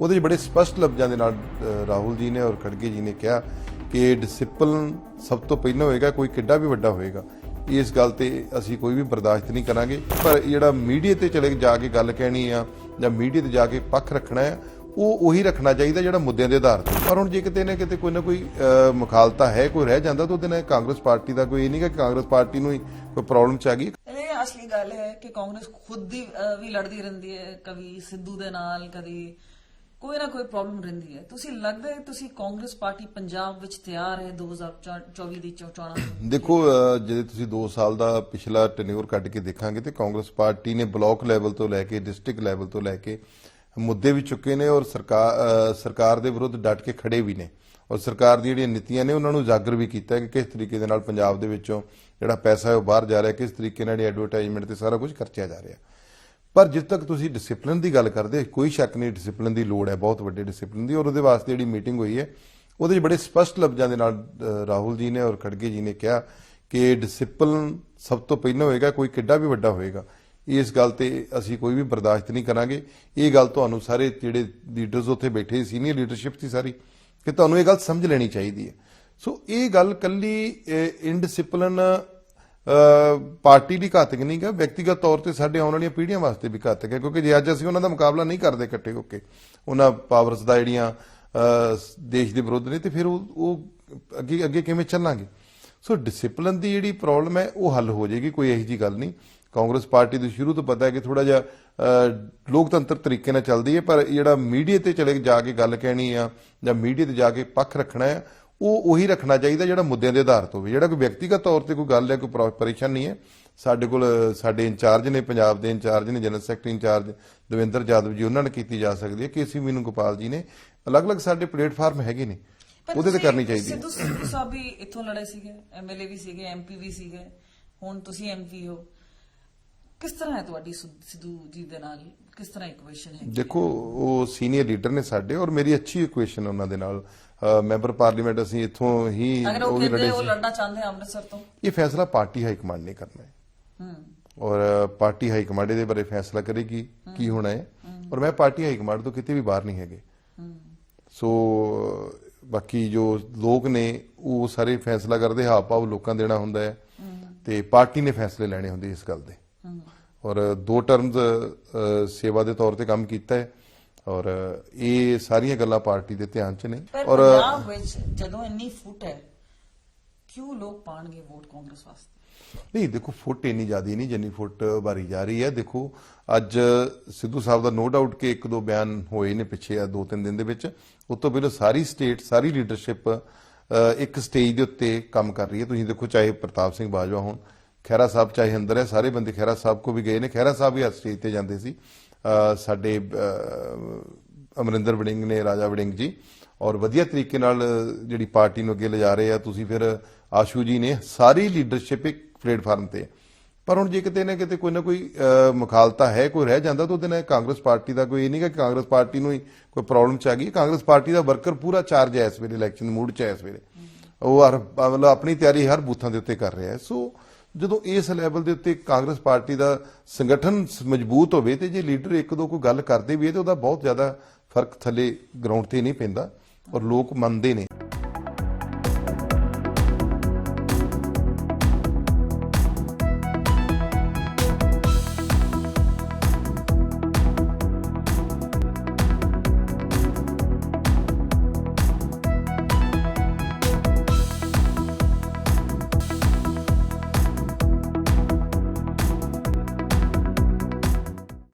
ਉਹਦੇ 'ਚ ਬੜੇ ਸਪਸ਼ਟ ਲਫ਼ਜ਼ਾਂ ਦੇ ਨਾਲ ਰਾਹੁਲ ਜੀ ਨੇ ਔਰ ਖੜਗੇ ਜੀ ਨੇ ਕਿਹਾ ਕਿ ਡਿਸਪਲਿਨ ਸਭ ਤੋਂ ਪਹਿਲਾਂ ਹੋਏਗਾ, ਕੋਈ ਕਿੱਡਾ ਵੀ ਵੱਡਾ ਹੋਏਗਾ। ਇਸ ਗੱਲ ਤੇ ਅਸੀਂ ਕੋਈ ਵੀ ਬਰਦਾਸ਼ਤ ਨਹੀਂ ਕਰਾਂਗੇ। ਪਰ ਜਿਹੜਾ ਮੀਡੀਆ ਤੇ ਚਲੇ ਜਾ ਕੇ ਗੱਲ ਕਹਿਣੀ ਆ ਜਾਂ ਮੀਡੀਆ ਤੇ ਜਾ ਕੇ ਪੱਖ ਰੱਖਣਾ ਹੈ ਉਹ ਉਹੀ ਰੱਖਣਾ ਚਾਹੀਦਾ ਜਿਹੜਾ ਮੁੱਦਿਆਂ ਦੇ ਆਧਾਰ ਤੇ। ਪਰ ਹੁਣ ਜੇ ਕਿਤੇ ਨਾ ਕਿਤੇ ਕੋਈ ਨਾ ਕੋਈ ਮੁਖਾਲਤਾ ਹੈ, ਕੋਈ ਰਹਿ ਜਾਂਦਾ, ਤਾਂ ਉਹਦੇ ਨਾਲ ਕਾਂਗਰਸ ਪਾਰਟੀ ਦਾ ਕੋਈ ਇਹ ਨਹੀਂ ਕਿ ਕਾਂਗਰਸ ਪਾਰਟੀ ਨੂੰ ਹੀ ਕੋਈ ਪ੍ਰੋਬਲਮ ਚ ਆ ਗਈ। ਇਹ ਅਸਲੀ ਗੱਲ ਹੈ ਕਿ ਕਾਂਗਰਸ ਖੁਦ ਦੀ ਵੀ ਲੜਦੀ ਰਹਿੰਦੀ ਹੈ, ਕਦੀ ਸਿੱਧੂ ਦੇ ਨਾਲ, ਕਦੀ ਕੋਈ ਨਾ ਕੋਈ ਪ੍ਰੋਬਲਮ ਰਹਿੰਦੀ ਹੈ। ਤੁਸੀਂ ਲੱਗਦਾ ਹੈ ਤੁਸੀਂ ਕਾਂਗਰਸ ਪਾਰਟੀ ਪੰਜਾਬ ਵਿੱਚ ਤਿਆਰ ਹੈ 2024 ਦੀ ਚੋਣਾਂ ਦੇਖੋ ਜੇ ਤੁਸੀਂ 2 ਸਾਲ ਦਾ ਪਿਛਲਾ ਟੈਨਿਓਰ ਕੱਢ ਕੇ ਦੇਖਾਂਗੇ ਤੇ ਕਾਂਗਰਸ ਪਾਰਟੀ ਨੇ ਬਲਾਕ ਲੈਵਲ ਤੋਂ ਲੈ ਕੇ ਡਿਸਟ੍ਰਿਕਟ ਲੈਵਲ ਤੋਂ ਲੈ ਕੇ ਮੁੱਦੇ ਵੀ ਚੁੱਕੇ ਨੇ ਔਰ ਸਰਕਾਰ ਸਰਕਾਰ ਦੇ ਵਿਰੁੱਧ ਡਟ ਕੇ ਖੜੇ ਵੀ ਨੇ। ਔਰ ਸਰਕਾਰ ਦੀਆਂ ਜਿਹੜੀਆਂ ਨੀਤੀਆਂ ਨੇ, ਉਹਨਾਂ ਨੂੰ ਉਜਾਗਰ ਵੀ ਕੀਤਾ ਕਿ ਕਿਸ ਤਰੀਕੇ ਦੇ ਨਾਲ ਪੰਜਾਬ ਦੇ ਵਿੱਚੋਂ ਜਿਹੜਾ ਪੈਸਾ ਹੈ ਉਹ ਬਾਹਰ ਜਾ ਰਿਹਾ, ਕਿਸ ਤਰੀਕੇ ਨਾਲ ਐਡਵਰਟਾਈਜ਼ਮੈਂਟ ਤੇ ਸਾਰਾ ਕੁਝ ਖਰਚਿਆ ਜਾ ਰਿਹਾ। ਪਰ ਜਿੱਦ ਤੱਕ ਤੁਸੀਂ ਡਿਸਪਲਿਨ ਦੀ ਗੱਲ ਕਰਦੇ, ਕੋਈ ਸ਼ੱਕ ਨਹੀਂ ਡਿਸਪਲਿਨ ਦੀ ਲੋੜ ਹੈ, ਬਹੁਤ ਵੱਡੇ ਡਿਸਪਲਿਨ ਦੀ, ਔਰ ਉਹਦੇ ਵਾਸਤੇ ਜਿਹੜੀ ਮੀਟਿੰਗ ਹੋਈ ਹੈ, ਉਹਦੇ 'ਚ ਬੜੇ ਸਪਸ਼ਟ ਲਫ਼ਜ਼ਾਂ ਦੇ ਨਾਲ ਰਾਹੁਲ ਜੀ ਨੇ ਔਰ ਖੜਗੇ ਜੀ ਨੇ ਕਿਹਾ ਕਿ ਡਿਸਪਲਿਨ ਸਭ ਤੋਂ ਪਹਿਲਾਂ ਹੋਏਗਾ, ਕੋਈ ਕਿੱਡਾ ਵੀ ਵੱਡਾ ਹੋਏਗਾ। ਇਸ ਗੱਲ ਤੇ ਅਸੀਂ ਕੋਈ ਵੀ ਬਰਦਾਸ਼ਤ ਨਹੀਂ ਕਰਾਂਗੇ। ਇਹ ਗੱਲ ਤੁਹਾਨੂੰ ਸਾਰੇ ਜਿਹੜੇ ਲੀਡਰਸ ਉੱਥੇ ਬੈਠੇ ਸੀਨੀਅਰ ਲੀਡਰਸ਼ਿਪ ਸੀ ਸਾਰੀ, ਕਿ ਤੁਹਾਨੂੰ ਇਹ ਗੱਲ ਸਮਝ ਲੈਣੀ ਚਾਹੀਦੀ ਹੈ। ਸੋ ਇਹ ਗੱਲ ਕੱਲੀ ਇਨਡਿਸਪਲਿਨ ਪਾਰਟੀ ਦੀ ਘਾਤਕ ਨਹੀਂ ਗਾ। ਵਿਅਕਤੀਗਤ ਤੌਰ ਤੇ ਸਾਡੇ ਆਉਣ ਵਾਲੀਆਂ ਪੀੜ੍ਹੀਆਂ ਵਾਸਤੇ ਵੀ ਘਾਤਕ ਹੈ, ਕਿਉਂਕਿ ਜੇ ਅੱਜ ਅਸੀਂ ਉਹਨਾਂ ਦਾ ਮੁਕਾਬਲਾ ਨਹੀਂ ਕਰਦੇ ਇਕੱਠੇ ਹੋ ਕੇ, ਉਹਨਾਂ ਪਾਵਰਸ ਦਾ ਜਿਹੜੀਆਂ ਦੇਸ਼ ਦੇ ਵਿਰੁੱਧ ਨੇ, ਤੇ ਫਿਰ ਉਹ ਉਹ ਅੱਗੇ ਅੱਗੇ ਕਿਵੇਂ ਚੱਲਾਂਗੇ? ਸੋ ਡਿਸਪਲਿਨ ਦੀ ਜਿਹੜੀ ਪ੍ਰੋਬਲਮ ਹੈ, ਉਹ ਹੱਲ ਹੋ ਜਾਏਗੀ, ਕੋਈ ਇਹੋ ਜੀ ਗੱਲ ਨਹੀਂ। ਕਾਂਗਰਸ ਪਾਰਟੀ ਨੂੰ ਸ਼ੁਰੂ ਤੋਂ ਪਤਾ ਹੈ ਕਿ ਥੋੜਾ ਜਿਹਾ ਲੋਕਤੰਤਰ ਤਰੀਕੇ ਨਾਲ ਚੱਲਦੀ ਹੈ, ਪਰ ਜਿਹੜਾ ਮੀਡੀਆ ਤੇ ਚਲੇ ਜਾ ਕੇ ਗੱਲ ਕਹਿਣੀ ਆ ਜਾਂ ਮੀਡੀਆ ਤੇ ਜਾ ਕੇ ਪੱਖ ਰੱਖਣਾ ਹੈ ਉਹ ਉਹੀ ਰੱਖਣਾ ਚਾਹੀਦਾ ਜਿਹੜਾ ਮੁੱਦਿਆਂ ਦੇ ਆਧਾਰ ਤੋਂ ਹੋਵੇ ਜਿਹੜਾ ਕੋਈ ਵਿਅਕਤੀਗਤ ਤੌਰ ਤੇ ਕੋਈ ਗੱਲ ਹੈ ਕੋਈ ਪ੍ਰੋ- ਪਰੇਸ਼ਾਨ ਨਹੀਂ ਹੈ। ਸਾਡੇ ਕੋਲ ਸਾਡੇ ਇੰਚਾਰਜ ਨੇ ਪੰਜਾਬ ਦੇ ਇੰਚਾਰਜ ਨੇ general secretary incharge Devinder Yadav ji ਉਹਨਾਂ ਨਾਲ ਕੀਤੀ ਜਾ ਸਕਦੀ ਹੈ। ਕੇਸੀ ਮੀਨੂ ਗੋਪਾਲ ਜੀ ਨੇ ਅਲੱਗ-ਅਲੱਗ ਸਾਡੇ ਪਲੇਟਫਾਰਮ ਹੈਗੇ ਨੇ। ਉਹਦੇ ਤੇ ਤੁਸੀਂ ਕਰਨੀ ਚਾਹੀਦੀ ਹੈ। ਸਿੱਧੂ ਸਿੱਧੂ ਸਾਹਿਬ ਵੀ ਇੱਥੋਂ ਲੜੇ ਸੀਗੇ ਐਮਐਲਏ ਵੀ ਸੀਗੇ ਐਮਪੀ ਵੀ ਸੀਗੇ ਹੁਣ ਤੁਸੀਂ ਐਮਪੀ ਹੋ। ਕਿਸ ਤਰ੍ਹਾਂ ਹੈ ਤੁਹਾਡੀ ਸਿੱਧੂ ਜੀ ਦੇ ਨਾਲ? ਕਿਸ ਤਰ੍ਹਾਂ ਇਕੁਏਸ਼ਨ ਹੈ? ਦੇਖੋ ਉਹ ਸੀਨੀਅਰ ਲੀਡਰ ਨੇ ਸਾਡੇ ਔਰ ਮੇਰੀ ਅੱਛੀ ਇਕੁਏਸ਼ਨ ਉਹਨਾਂ ਦੇ ਨਾਲ। ਮੈਂਬਰ ਪਾਰਲੀਮੈਂਟ ਅਸੀਂ ਇੱਥੋਂ ਹੀ ਅਗਰ ਉਹ ਕਹਿੰਦੇ ਉਹ ਲੜਨਾ ਚਾਹੁੰਦੇ ਆ ਅੰਮ੍ਰਿਤਸਰ ਤੋਂ? ਇਹ ਫੈਸਲਾ ਪਾਰਟੀ ਹਾਈ ਕਮਾਂਡ ਨੇ ਕਰਨਾ ਹੈ। ਹੂੰ। ਔਰ ਪਾਰਟੀ ਹਾਈ ਕਮਾਂਡ ਇਹਦੇ ਬਾਰੇ ਫੈਸਲਾ ਕਰੇਗੀ ਕੀ ਹੋਣਾ ਹੈ। ਔਰ ਮੈਂ ਪਾਰਟੀ ਹਾਈ ਕਮਾਂਡ ਤੋਂ ਕਿਤੇ ਵੀ ਬਾਹਰ ਨਹੀਂ ਹੈਗੇ। ਸੋ ਬਾਕੀ ਜੋ ਲੋਕ ਨੇ ਉਹ ਸਾਰੇ ਫੈਸਲਾ ਕਰਦੇ ਹਾਵ ਭਾਵ ਲੋਕਾਂ ਦੇਣਾ ਹੁੰਦਾ ਹੈ। ਤੇ ਪਾਰਟੀ ਨੇ ਫੈਸਲੇ ਲੈਣੇ ਹੁੰਦੇ ਇਸ ਗੱਲ ਦੇ। ਔਰ ਦੋ ਟਰਮਸ ਸੇਵਾ ਦੇ ਤੌਰ ਤੇ ਕੰਮ ਕੀਤਾ ਹੈ। ਔਰ ਇਹ ਸਾਰੀਆਂ ਗੱਲਾਂ ਪਾਰਟੀ ਦੇ ਧਿਆਨ 'ਚ ਨੇ। ਔਰ ਪੰਜਾਬ ਵਿੱਚ ਜਦੋਂ ਇੰਨੀ ਫੁੱਟ ਹੈ ਕਿਉਂ ਲੋਕ ਪਾਣਗੇ ਵੋਟ ਕਾਂਗਰਸ ਵਾਸਤੇ? ਨਹੀਂ ਦੇਖੋ ਫੁੱਟ ਇੰਨੀ ਜ਼ਿਆਦੀ ਨਹੀਂ ਜਿੰਨੀ ਫੁੱਟ ਵਾਰੀ ਜਾ ਰਹੀ ਹੈ। ਦੇਖੋ ਅੱਜ ਸਿੱਧੂ ਸਾਹਿਬ ਦਾ ਨੋ ਡਾਊਟ ਕਿ ਇੱਕ ਦੋ ਬਿਆਨ ਹੋਏ ਨੇ ਪਿੱਛੇ ਆ ਦੋ ਤਿੰਨ ਦਿਨ ਦੇ ਵਿੱਚ। ਉਸ ਤੋਂ ਪਹਿਲਾਂ ਸਾਰੀ ਸਟੇਟ ਸਾਰੀ ਲੀਡਰਸ਼ਿਪ ਇੱਕ ਸਟੇਜ ਦੇ ਉੱਤੇ ਕੰਮ ਕਰ ਰਹੀ ਹੈ। ਤੁਸੀਂ ਦੇਖੋ ਚਾਹੇ ਪ੍ਰਤਾਪ ਸਿੰਘ ਬਾਜਵਾ ਹੋਣ ਖਹਿਰਾ ਸਾਹਿਬ ਚਾਹੇ ਅੰਦਰ ਹੈ ਸਾਰੇ ਬੰਦੇ ਖਹਿਰਾ ਸਾਹਿਬ ਕੋ ਵੀ ਗਏ ਨੇ। ਖਹਿਰਾ ਸਾਹਿਬ ਵੀ ਹਰ ਸਟੇਜ ਤੇ ਜਾਂਦੇ ਸੀ। ਸਾਡੇ ਅਮਰਿੰਦਰ ਵੜਿੰਗ ਨੇ, ਰਾਜਾ ਵੜਿੰਗ ਜੀ। ਔਰ ਵਧੀਆ ਤਰੀਕੇ ਨਾਲ ਜਿਹੜੀ ਪਾਰਟੀ ਨੂੰ ਅੱਗੇ ਲਿਜਾ ਰਹੇ ਆ, ਤੁਸੀਂ ਫਿਰ ਆਸ਼ੂ ਜੀ ਨੇ ਸਾਰੀ ਲੀਡਰਸ਼ਿਪ ਇੱਕ ਪਲੇਟਫਾਰਮ ਤੇ। ਪਰ ਹੁਣ ਜੇ ਕਿਤੇ ਨਾ ਕਿਤੇ ਕੋਈ ਨਾ ਕੋਈ ਮੁਖਾਲਤਾ ਹੈ, ਕੋਈ ਰਹਿ ਜਾਂਦਾ, ਤਾਂ ਉਹਦੇ ਨਾਲ ਕਾਂਗਰਸ ਪਾਰਟੀ ਦਾ ਕੋਈ ਇਹ ਨਹੀਂ ਕਿ ਕਾਂਗਰਸ ਪਾਰਟੀ ਨੂੰ ਹੀ ਕੋਈ ਪ੍ਰੋਬਲਮ ਚ ਆ ਗਈ। ਕਾਂਗਰਸ ਪਾਰਟੀ ਦਾ ਵਰਕਰ ਪੂਰਾ ਚਾਰਜ ਹੈ ਇਸ ਵੇਲੇ ਇਲੈਕਸ਼ਨ ਮੂਡ ਚ ਹੈ ਇਸ ਵੇਲੇ। ਉਹ ਹਰ, ਮਤਲਬ ਆਪਣੀ ਤਿਆਰੀ ਹਰ ਬੂਥਾਂ ਦੇ ਉੱਤੇ ਕਰ ਰਿਹਾ ਹੈ। ਸੋ ਜਦੋਂ ਇਸ ਲੈਵਲ ਦੇ ਉੱਤੇ ਕਾਂਗਰਸ ਪਾਰਟੀ ਦਾ ਸੰਗਠਨ ਮਜ਼ਬੂਤ ਹੋਵੇ ਤੇ ਜੇ ਲੀਡਰ ਇੱਕ ਦੋ ਕੋਈ ਗੱਲ ਕਰਦੇ ਵੀ ਹੈ ਤੇ ਉਹਦਾ ਬਹੁਤ ਜ਼ਿਆਦਾ ਫ਼ਰਕ ਥੱਲੇ ਗਰਾਊਂਡ ਤੇ ਨਹੀਂ ਪੈਂਦਾ ਔਰ ਲੋਕ ਮੰਨਦੇ ਨੇ।